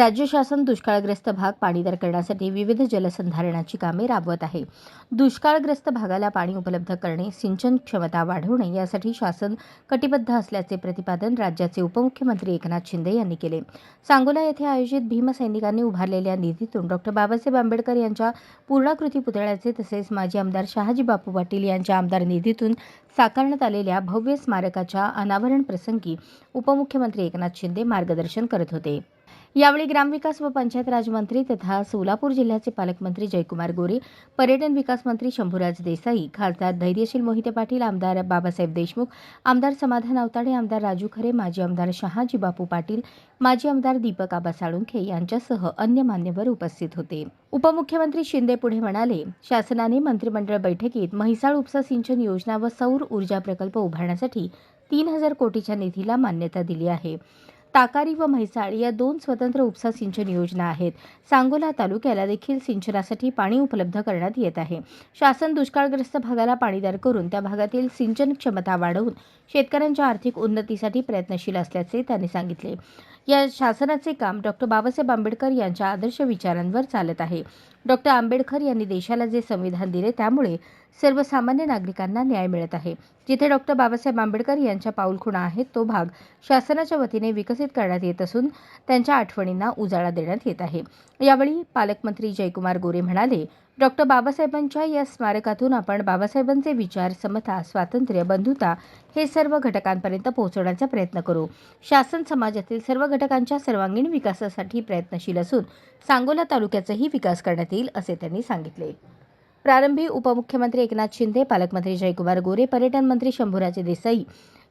राज्य शासन दुष्काळग्रस्त भाग पाणीदार करण्यासाठी विविध जलसंधारणाची कामे राबवत आहे. दुष्काळग्रस्त भागाला पाणी उपलब्ध करणे सिंचन क्षमता वाढवणे यासाठी शासन कटिबद्ध असल्याचे प्रतिपादन राज्याचे उपमुख्यमंत्री एकनाथ शिंदे यांनी केले. सांगोला येथे आयोजित भीमसैनिकांनी उभारलेल्या निधीतून डॉक्टर बाबासाहेब आंबेडकर यांच्या पूर्णाकृती पुतळ्याचे तसेच माजी आमदार शहाजी बापू पाटील यांच्या आमदार निधीतून साकारण्यात आलेल्या भव्य स्मारकाच्या अनावरण प्रसंगी उपमुख्यमंत्री एकनाथ शिंदे मार्गदर्शन करत होते. यावेळी ग्रामविकास व पंचायत राजमंत्री तथा सोलापूर जिल्ह्याचे पालकमंत्री जयकुमार गोरे पर्यटन विकास मंत्री शंभूराज देसाई खासदार धैर्यशील मोहिते पाटील आमदार बाबासाहेब देशमुख आमदार समाधान अवताडे आमदार राजू खरे माजी आमदार शहाजी बापू पाटील माजी आमदार दीपक आबा साळुंखे यांच्यासह अन्य मान्यवर उपस्थित होते. उपमुख्यमंत्री शिंदे पुढे म्हणाले शासनाने मंत्रिमंडळ बैठकीत म्हैसाळ उपसा सिंचन योजना व सौर ऊर्जा प्रकल्प उभारण्यासाठी तीन हजार कोटीच्या निधीला मान्यता दिली आहे. ताकारी व म्हैसाळ या दोन स्वतंत्र उपसा सिंचन योजना आहेत. सांगोला तालुक्याला देखील सिंचनासाठी पाणी उपलब्ध करण्यात येत आहे. शासन दुष्काळग्रस्त भागाला पाणीदार करून त्या भागातील सिंचन क्षमता वाढवून शेतकऱ्यांच्या आर्थिक उन्नतीसाठी प्रयत्नशील असल्याचे त्यांनी सांगितले. या शासनाचे काम डॉक्टर बाबासाहेब आंबेडकर यांच्या आदर्श विचारांवर चालत आहे. डॉक्टर आंबेडकर यांनी देशाला जे संविधान दिले त्यामुळे सर्वसामान्य नागरिकांना न्याय मिळत आहे. जिथे डॉक्टर बाबासाहेब आंबेडकर यांच्या पाऊलखुणा आहेत तो भाग शासनाच्या वतीने विकसित करण्यात येत असून त्यांच्या आठवणींना उजाळा देण्यात येत आहे. यावेळी पालकमंत्री जयकुमार गोरे म्हणाले डॉक्टर बाबासाहेबांच्या या स्मारकातून आपण बाबासाहेबांचे विचार समता स्वातंत्र्य बंधुता हे सर्व घटकांपर्यंत पोहोचवण्याचा प्रयत्न करू. शासन समाजातील सर्व घटकांच्या सर्वांगीण विकासासाठी प्रयत्नशील असून सांगोला तालुक्याचाही विकास करण्यात करण्यात येईल असे त्यांनी सांगितले. प्रारंभी उपमुख्यमंत्री एकनाथ शिंदे पालकमंत्री जयकुमार गोरे पर्यटन मंत्री शंभूराजे देसाई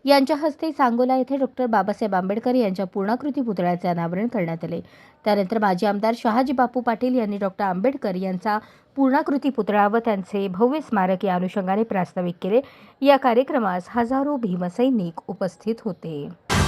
यांच्या हस्ते सांगोला येथे डॉक्टर बाबासाहेब आंबेडकर यांच्या पूर्णाकृती पुतळ्याचे अनावरण करण्यात आले. त्यानंतर माजी आमदार शहाजी बापू पाटील यांनी डॉक्टर आंबेडकर यांचा पूर्णाकृती पुतळा व त्यांचे भव्य स्मारक या अनुषंगाने प्रास्ताविक केले. या कार्यक्रमास हजारो भीमसैनिक उपस्थित होते.